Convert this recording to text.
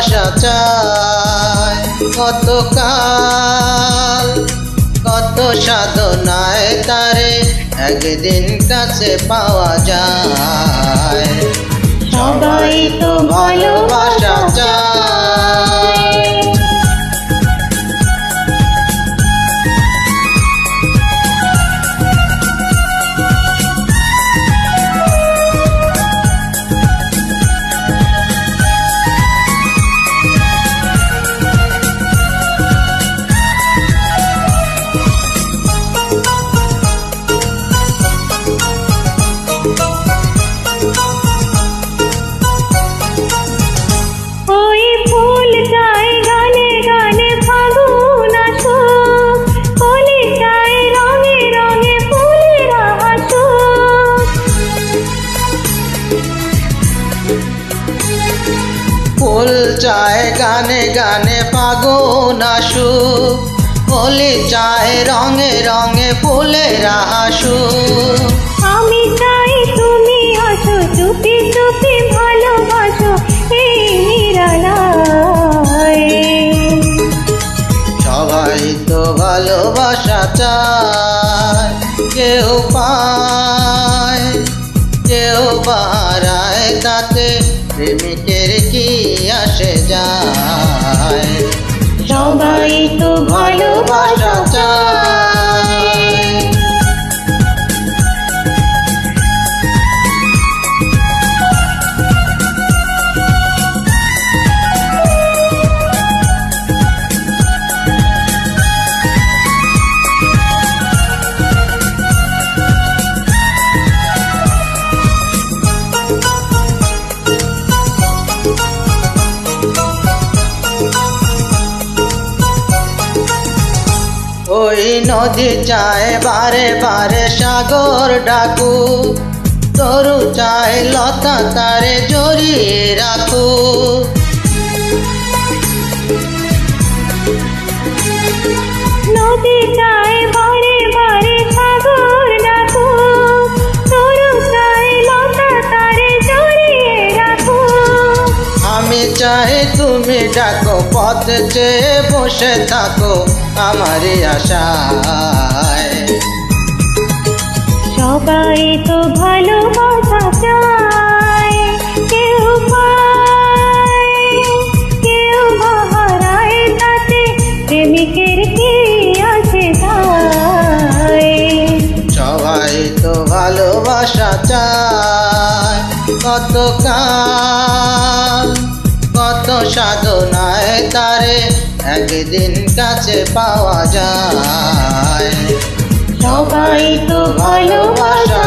চায় কত কাল কত সাধনায় তারে একদিন কাছে পাওয়া যায়। চায় গানে গানে ফাগুন আসুক। হোলি চায় রঙে রঙে ফুলেরা আসুক। আমি চাই তুমি আসো চুপি চুপি ভালোবাসো এই নিরালায়। সবাই তো ভালোবাসা চায় কেউ পায় সবাই। তো ভালোবাসা নদী চায় বারে বারে সাগর ডাকু। তরু চায় লতা তারে জড়িয়ে রাখু। চাই তুমি ডাকো পথ চেয়ে বসে থাকো আমারই আশায়। সবাই তো ভালোবাসা চায় কেউ পায় কেউ হারায় তাতে প্রেমিকের কি আছে সবাই তো ভালোবাসা চায় কত কাল তারে একদিন কাছে পাওয়া যায়। সবাই তো ভালোবাসা।